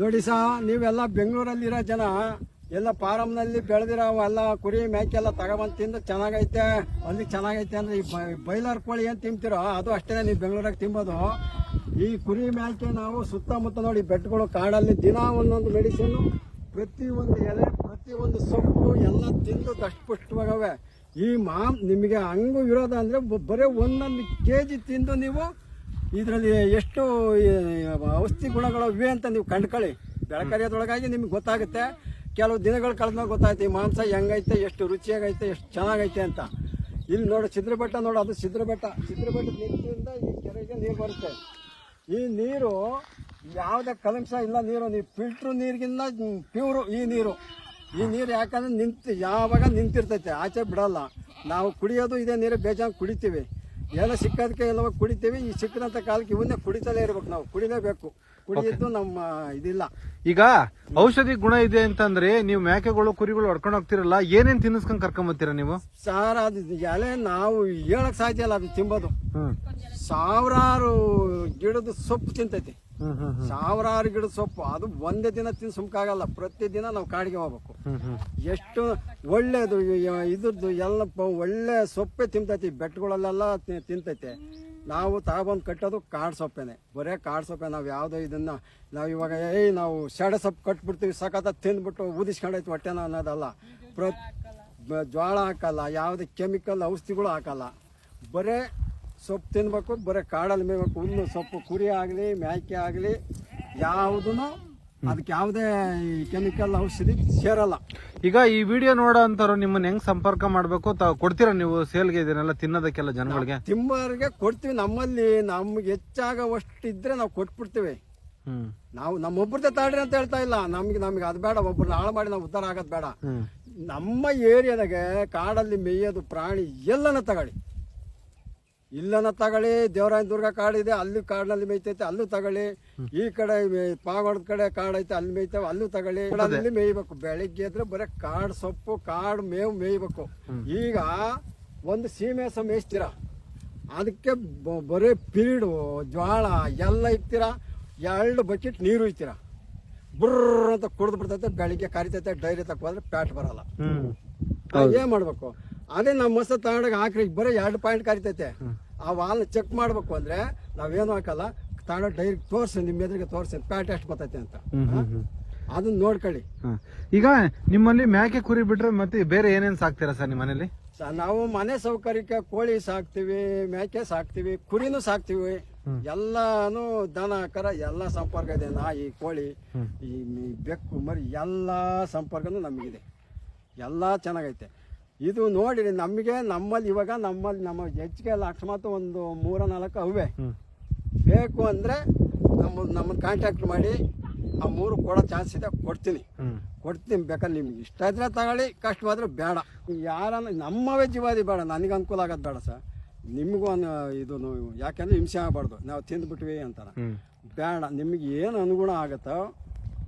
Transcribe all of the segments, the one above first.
ನೋಡಿ ಸಹ ನೀವೆಲ್ಲ ಬೆಂಗಳೂರಲ್ಲಿರೋ ಜನ, ಎಲ್ಲ ಫಾರಮ್ನಲ್ಲಿ ಬೆಳೆದಿರೋ ಎಲ್ಲ ಕುರಿ, ಮೇಕೆ ಎಲ್ಲ ತಗೊಬಂದು ತಿಂದು ಚೆನ್ನಾಗೈತೆ. ಅಲ್ಲಿ ಚೆನ್ನಾಗೈತೆ ಅಂದ್ರೆ ಈ ಬೈಲರ್ ಕೋಳಿ ಏನು ತಿಂತೀರೋ, ಅದು ಅಷ್ಟೇ ನೀವು ಬೆಂಗಳೂರಾಗ ತಿಂಬೋದು ಈ ಕುರಿ, ಮೇಕೆ ನಾವು ಸುತ್ತಮುತ್ತ ನೋಡಿ ಬೆಟ್ಟಗಳು, ಕಾಡಲ್ಲಿ ದಿನ ಒಂದೊಂದು ಪ್ರತಿ ಒಂದು ಎಲೆ, ಪ್ರತಿ ಒಂದು ಸೊಪ್ಪು ಎಲ್ಲ ತಿಂದು ದಷ್ಟಪುಷ್ಟವಾಗವೆ ಈ ಮಾಮ್ ನಿಮಗೆ ಹಂಗು ವಿರೋಧ ಅಂದರೆ ಬರೀ ಒಂದೊಂದು ಕೆ ಜಿ ತಿಂದು ನೀವು ಇದರಲ್ಲಿ ಎಷ್ಟು ಔಷಧಿ ಗುಣಗಳು ಇವೆ ಅಂತ ನೀವು ಕಂಡ್ಕೊಳ್ಳಿ. ಬೆಳಕರಿಯೋದ್ರೊಳಗಾಗಿ ನಿಮ್ಗೆ ಗೊತ್ತಾಗುತ್ತೆ. ಕೆಲವು ದಿನಗಳು ಕಳೆದ್ಮೇಲೆ ಗೊತ್ತಾಯ್ತು, ಈ ಮಾಂಸ ಹೆಂಗೈತೆ, ಎಷ್ಟು ರುಚಿಯಾಗೈತೆ, ಎಷ್ಟು ಚೆನ್ನಾಗೈತೆ ಅಂತ. ಇಲ್ಲಿ ನೋಡು ಚಿತ್ರಬೆಟ್ಟ ನೋಡು, ಅದು ಚಿತ್ರಬೆಟ್ಟ ಚಿತ್ರಬೆಟ್ಟ ನೀರಿನಿಂದ ಈ ಕೆರೆಗೆ ನೀರು ಬರುತ್ತೆ. ಈ ನೀರು ಯಾವುದೇ ಕಲಂಶ ಇಲ್ಲ ನೀರು, ನೀವು ಫಿಲ್ಟ್ರ್ ನೀರಿಗಿಂತ ಪ್ಯೂರು ಈ ನೀರು. ಈ ನೀರು ಯಾಕಂದ್ರೆ ನಿಂತು, ಯಾವಾಗ ನಿಂತಿರ್ತೈತೆ, ಆಚೆ ಬಿಡಲ್ಲ. ನಾವು ಕುಡಿಯೋದು ಇದೇ ನೀರು ಬೇಜಾನ್ ಕುಡಿತೀವಿ. ಎಲ್ಲ ಸಿಕ್ಕದಕ್ಕೆ ಎಲ್ಲ ಕುಡಿತೀವಿ. ಈ ಸಿಕ್ಕದಂಥ ಕಾಲಕ್ಕೆ ಇವನ್ನೇ ಕುಡಿತಲೇ ಇರ್ಬೇಕು ನಾವು. ಕುಡಿಲೇಬೇಕು. ಕುಡಿಯಿದ್ದು ನಮ್ಮ ಇದಿಲ್ಲ. ಈಗ ಔಷಧಿ ಗುಣ ಇದೆ ಅಂತಂದ್ರೆ ನೀವು ಮೇಕೆಗಳು ಕುರಿಗಳು ಹೊಡ್ಕೊಂಡು ಹೋಗ್ತಿರಲ್ಲ ಏನೇನ್ ತಿನ್ನಿಸ್ಕೊಂಡ್ ಕರ್ಕೊಂಬತ್ತೀರಾ ನೀವು? ಸಾರ ಅದು ಎಲೆ ನಾವು ಹೇಳಕ್ ಸಾಧ್ಯ ಇಲ್ಲ ಅದು ತಿಂಬೋದು. ಸಾವಿರಾರು ಗಿಡದ ಸೊಪ್ಪು ತಿಂತೈತಿ. ಸಾವಿರಾರು ಗಿಡದ ಸೊಪ್ಪು, ಅದು ಒಂದೇ ದಿನ ತಿನ್ ಸುಮ್ಕಾಗಲ್ಲ. ಪ್ರತಿದಿನ ನಾವು ಕಾಡಿಗೆ ಹೋಗ್ಬೇಕು. ಎಷ್ಟು ಒಳ್ಳೇದು ಇದ್ರದ್ದು ಎಲ್ಲ ಒಳ್ಳೆ ಸೊಪ್ಪೆ ತಿಂತೈತಿ. ಬೆಟ್ಟಗಳಲ್ಲೆಲ್ಲ ತಿಂತೈತೆ. ನಾವು ತಗೊಬಂದು ಕಟ್ಟೋದು ಕಾಡು ಸೊಪ್ಪೇನೆ. ಬರೇ ಕಾಡು ಸೊಪ್ಪೆ. ನಾವು ಯಾವುದೋ ಇದನ್ನ, ನಾವು ಇವಾಗ, ಏಯ್, ನಾವು ಸೆಡೆ ಸೊಪ್ಪು ಕಟ್ಬಿಡ್ತೀವಿ. ಸಖತ್ತ ತಿಂದ್ಬಿಟ್ಟು ಊದಿಸ್ಕೊಂಡೈತಿ ಹೊಟ್ಟೆನ ಅನ್ನೋದಲ್ಲ. ಪ್ರ ಜ್ವಾಳ ಹಾಕಲ್ಲ, ಯಾವುದೇ ಕೆಮಿಕಲ್ ಔಷಧಿಗಳು ಹಾಕಲ್ಲ. ಬರೇ ಸೊಪ್ಪು ತಿನ್ಬೇಕು ಬರೀ ಕಾಡಲ್ಲಿ ಮೇಯ್ಬೇಕು ಹುಲ್ಲು ಸೊಪ್ಪು ಕುರಿ ಆಗಲಿ ಮೇಕೆ ಆಗಲಿ ಯಾವುದೂ ಅದಕ್ಕೆ ಯಾವುದೇ ಕೆಮಿಕಲ್ ಔಷಧಿ ಸೇರಲ್ಲ. ಈಗ ಈ ವಿಡಿಯೋ ನೋಡೋ ಅಂತಾರು ನಿಮ್ಮನ್ನ ಹೆಂಗ್ ಸಂಪರ್ಕ ಮಾಡ್ಬೇಕು ತಾವು ಕೊಡ್ತೀರಾ ನೀವು? ಸೇಲ್ಗೆ ಇದನ್ನೆಲ್ಲ ತಿನ್ನೋದಕ್ಕೆಲ್ಲ ಜನಗಳಿಗೆ? ತಿಮ್ಮರಿಗೆ ಕೊಡ್ತೀವಿ. ನಮ್ಮಲ್ಲಿ ನಮ್ಗೆ ಹೆಚ್ಚಾಗವಷ್ಟು ಇದ್ರೆ ನಾವು ಕೊಟ್ಬಿಡ್ತೀವಿ. ನಾವು ನಮ್ಮೊಬ್ಬರದೇ ತಾಡ್ರಿ ಅಂತ ಹೇಳ್ತಾ ಇಲ್ಲ. ನಮ್ಗೆ ನಮ್ಗೆ ಅದು ಬೇಡ ಒಬ್ಬರನ್ನ ಹಾಳು ಮಾಡಿ ನಾವು ಉದ್ಧಾರ ಆಗೋದು ಬೇಡ. ನಮ್ಮ ಏರಿಯಾದಾಗೆ ಕಾಡಲ್ಲಿ ಮೇಯೋದು ಪ್ರಾಣಿ ಎಲ್ಲನ ತಗೊಳ್ಳಿ. ಇಲ್ಲನ ತಗೊಳ್ಳಿ ದೇವರಾಯನ ದುರ್ಗ ಕಾಡಿದೆ ಅಲ್ಲಿ ಕಾಡಿನಲ್ಲಿ ಮೇಯ್ತೈತೆ ಅಲ್ಲೂ ತಗೊಳ್ಳಿ. ಈ ಕಡೆ ಮೇ- ಕಡೆ ಕಡೆ ಕಾಡೈತೆ ಅಲ್ಲಿ ಮೇಯ್ತೇವೆ ಅಲ್ಲೂ ತಗೊಳ್ಳಿ. ಅಲ್ಲಿ ಮೇಯ್ಬೇಕು. ಬೆಳಿಗ್ಗೆ ಎದ್ರೆ ಬರೀ ಕಾಡು ಸೊಪ್ಪು ಕಾಡು ಮೇವು ಮೇಯ್ಬೇಕು. ಈಗ ಒಂದು ಸೀಮೆ ಸಹ ಮೇಯಿಸ್ತೀರ? ಅದಕ್ಕೆ ಬರೀ ಪೀಡು ಜ್ವಾಳ ಎಲ್ಲ ಇಕ್ತೀರ? ಎರಡು ಬಕೆಟ್ ನೀರು ಇಕ್ತೀರ? ಬುರ್ರ ಅಂತ ಕುಡಿದು ಬಿಡ್ತೈತೆ ಬೆಳಿಗ್ಗೆ ಕರಿತೈತೆ ಡೈರಿ ತಕ್ಕ ಹೋದ್ರೆ ಪ್ಯಾಟ್ ಬರಲ್ಲ. ಏನ್ ಮಾಡ್ಬೇಕು? ಅದೇ ನಮ್ಮ ಮಸ ತಗೊಂಡಾಗ ಹಾಕ್ರಿ ಬರೀ ಎರಡು ಪಾಯಿಂಟ್ ಕರಿತೈತೆ. ಆ ವಾಲ್ ಚೆಕ್ ಮಾಡಬೇಕು ಅಂದ್ರೆ ನಾವೇನು ಹಾಕಲ್ಲ ತಾಣ ಡೈರೆಕ್ಟ್ ತೋರ್ಸಿ ನಿಮ್ಮ ಎದುರಿಗೆ ತೋರ್ಸಿ ಪ್ಯಾಟ್ ಎಷ್ಟು ಬರ್ತೈತೆ ಅಂತ. ಅದನ್ನ ನೋಡ್ಕೊಳ್ಳಿ. ಈಗ ನಿಮ್ಮಲ್ಲಿ ಮ್ಯಾಕೆ ಕುರಿ ಬಿಟ್ರೆ ಮತ್ತೆ ಬೇರೆ ಏನೇನು ಸಾಕ್ತೀರಾ ಸರ್ ನಿಮ್ಮ ಮನೇಲಿ ನಾವು ಮನೆ ಸೌಕರ್ಯಕ್ಕೆ ಕೋಳಿ ಸಾಕ್ತಿವಿ ಮೇಕೆ ಸಾಕ್ತಿವಿ ಕುರಿನೂ ಸಾಕ್ತಿವಿ. ಎಲ್ಲಾನು ದನ ಕರ ಎಲ್ಲ ಸಂಪರ್ಕ ಇದೆ ನಾಯಿ ಕೋಳಿ ಈ ಬೆಕ್ಕು ಮರಿ ಎಲ್ಲ ಸಂಪರ್ಕನೂ ನಮಗಿದೆ. ಎಲ್ಲ ಚೆನ್ನಾಗೈತೆ. ಇದು ನೋಡಿ ನಮಗೆ ನಮ್ಮಲ್ಲಿ ಇವಾಗ ನಮ್ಮಲ್ಲಿ ನಮ್ಮ ಹೆಚ್ಚಿಗೆ ಅಕಸ್ಮಾತ್ ಒಂದು ಮೂರ ನಾಲ್ಕು ಅವೇ. ಬೇಕು ಅಂದರೆ ನಮ್ಮ ನಮ್ಮನ್ನು ಕಾಂಟ್ಯಾಕ್ಟ್ ಮಾಡಿ ಆ ಮೂರು ಕೊಡೋ ಚಾನ್ಸ್ ಇದೆ ಕೊಡ್ತೀನಿ. ಕೊಡ್ತೀನಿ ಬೇಕಾದ್ರೆ ನಿಮ್ಗೆ ಇಷ್ಟ ಇದ್ರೆ ತಗೊಳ್ಳಿ ಕಷ್ಟವಾದ್ರೆ ಬೇಡ. ಯಾರನ್ನ ನಮ್ಮವೇ ಜೀವಾದಿ ಬೇಡ ನನಗೆ ಅನುಕೂಲ ಆಗೋದು ಬೇಡ ಸರ್. ನಿಮಗೂ ಒಂದು ಇದು ಯಾಕೆಂದ್ರೆ ಹಿಂಸೆ ಆಗಬಾರ್ದು. ನಾವು ತಿಂದ್ಬಿಟ್ವಿ ಅಂತಾರ. ಬೇಡ ನಿಮಗೆ ಏನು ಅನುಗುಣ ಆಗುತ್ತೋ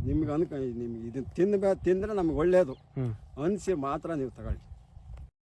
ನಿಮ್ಗೆ ಅನ್ಕ ನಿಮ್ಗೆ ಇದನ್ನ ತಿನ್ಬೇ ತಿಂದರೆ ನಮ್ಗೆ ಒಳ್ಳೆಯದು ಅನಿಸಿ ಮಾತ್ರ ನೀವು ತಗೊಳ್ಳಿ.